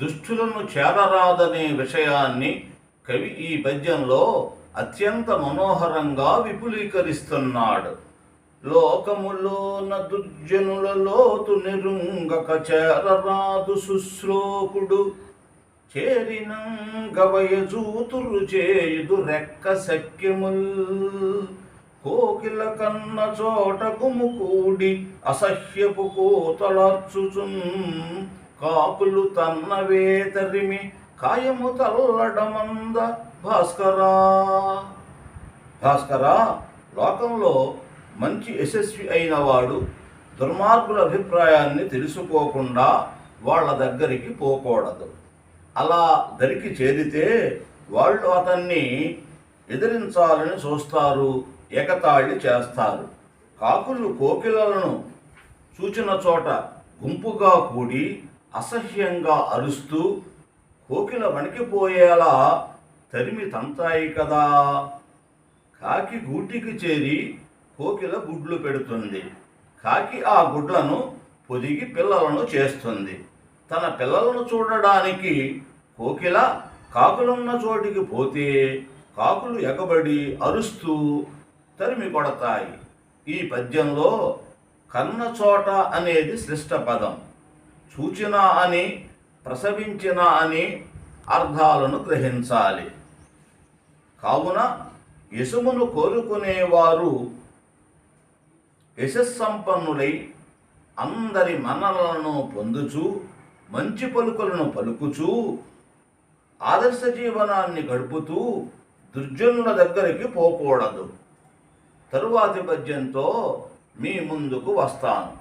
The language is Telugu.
దుష్టులను చేరరాదనే విషయాన్ని కవి ఈ పద్యంలో అత్యంత మనోహరంగా విపులీకరిస్తున్నాడు. లోకములోన దుర్జనుల లోతు నిరుంగక చేరరాదు శుశ్లోకుడు చేరిన గవయజూతురు చేయుదు రెక్క సఖ్యముల్ కోకిల కన్న చోట గుముకూడి అసహ్యపు కోతలర్చుచున్. కాకులు తన్నవే తరిమి కాయము తల్లడమంద భాస్కరా. భాస్కరా లోకంలో మంచి యశస్వి అయిన వాడు దుర్మార్గుల అభిప్రాయాన్ని తెలుసుకోకుండా వాళ్ళ దగ్గరికి పోకూడదు. అలా దరికి చేరితే వాళ్ళు అతన్ని ఎదిరించాలని చూస్తారు ఎగతాళి చేస్తారు. కాకులు కోకిలలను చూచిన చోట గుంపుగా కూడి అసహ్యంగా అరుస్తూ కోకిల వణికిపోయేలా తరిమి తంతాయి కదా. కాకి గూటికి చేరి కోకిల గుడ్లు పెడుతుంది. కాకి ఆ గుడ్లను పొదిగి పిల్లలను చేస్తుంది. తన పిల్లలను చూడడానికి కోకిల కాకులున్న చోటికి పోతే కాకులు ఎగబడి అరుస్తూ తరిమి కొడతాయి. ఈ పద్యంలో కన్న చోట అనేది శ్రేష్ట పదం. సూచన అని ప్రసవించిన అని అర్థాలను గ్రహించాలి. కావున యశమును కోరుకునేవారు యశస్సంపన్నులై అందరి మన్నలను పొందుచు మంచి పలుకులను పలుకుచూ ఆదర్శ జీవనాన్ని గడుపుతూ దుర్జనుల దగ్గరికి పోకూడదు. తరువాతి పద్యంతో మీ ముందుకు వస్తాను.